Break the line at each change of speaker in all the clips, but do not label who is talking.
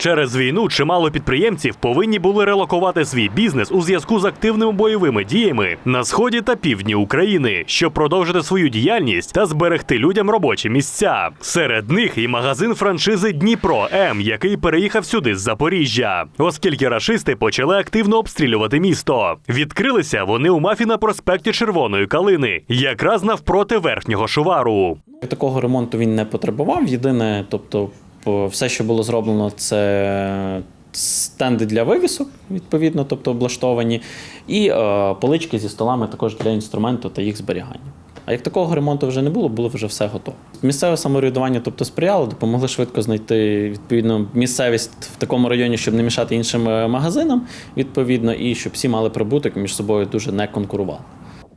Через війну чимало підприємців повинні були релокувати свій бізнес у зв'язку з активними бойовими діями на сході та півдні України, щоб продовжити свою діяльність та зберегти людям робочі місця. Серед них і магазин франшизи Дніпро М, який переїхав сюди з Запоріжжя, оскільки рашисти почали активно обстрілювати місто. Відкрилися вони у мафі на проспекті Червоної Калини, якраз навпроти верхнього шувару.
Такого ремонту він не потребував. Єдине, тобто, все, що було зроблено, це стенди для вивісок, відповідно, тобто облаштовані, і е, полички зі столами також для інструменту та їх зберігання. А як такого ремонту вже не було, було вже все готово. Місцеве самоврядування, тобто сприяло, допомогли швидко знайти відповідно місцевість в такому районі, щоб не мішати іншим е, магазинам, відповідно, і щоб всі мали прибуток між собою дуже не конкурували.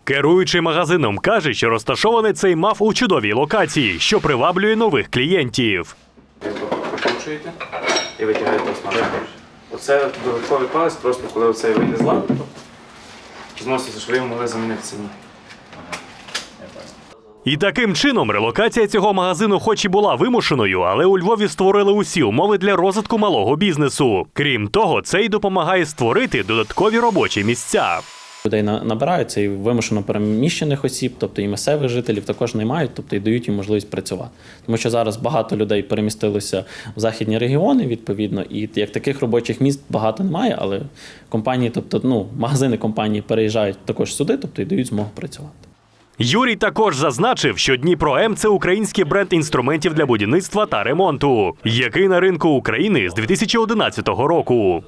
Керуючий магазином каже, що розташований цей маф у чудовій локації, що приваблює нових клієнтів.
Прикручуєте і витягаєте основне. Оце додатковий палець, просто коли оцей вийде з ладу, зноситься, щоб ви могли замінити самі.
І таким чином релокація цього магазину, хоч і була вимушеною, але у Львові створили усі умови для розвитку малого бізнесу. Крім того, це й допомагає створити додаткові робочі місця.
Людей на- набираються і вимушено переміщених осіб, тобто і місцевих жителів також наймають, тобто і дають їм можливість працювати. Тому що зараз багато людей перемістилося в західні регіони, відповідно, і як таких робочих місць багато немає, але компанії, тобто ну, магазини компанії переїжджають також сюди, тобто і дають змогу працювати.
Юрій також зазначив, що Дніпро М це український бренд інструментів для будівництва та ремонту, який на ринку України з 2011 року.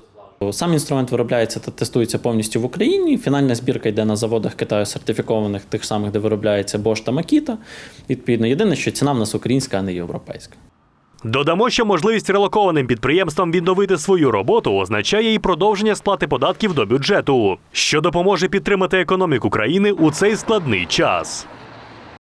Сам інструмент виробляється та тестується повністю в Україні. Фінальна збірка йде на заводах Китаю сертифікованих, тих самих, де виробляється Bosch та Makita. Відповідно, єдине, що ціна в нас українська, а не європейська.
Додамо, що можливість релокованим підприємствам відновити свою роботу означає і продовження сплати податків до бюджету, що допоможе підтримати економіку країни у цей складний час.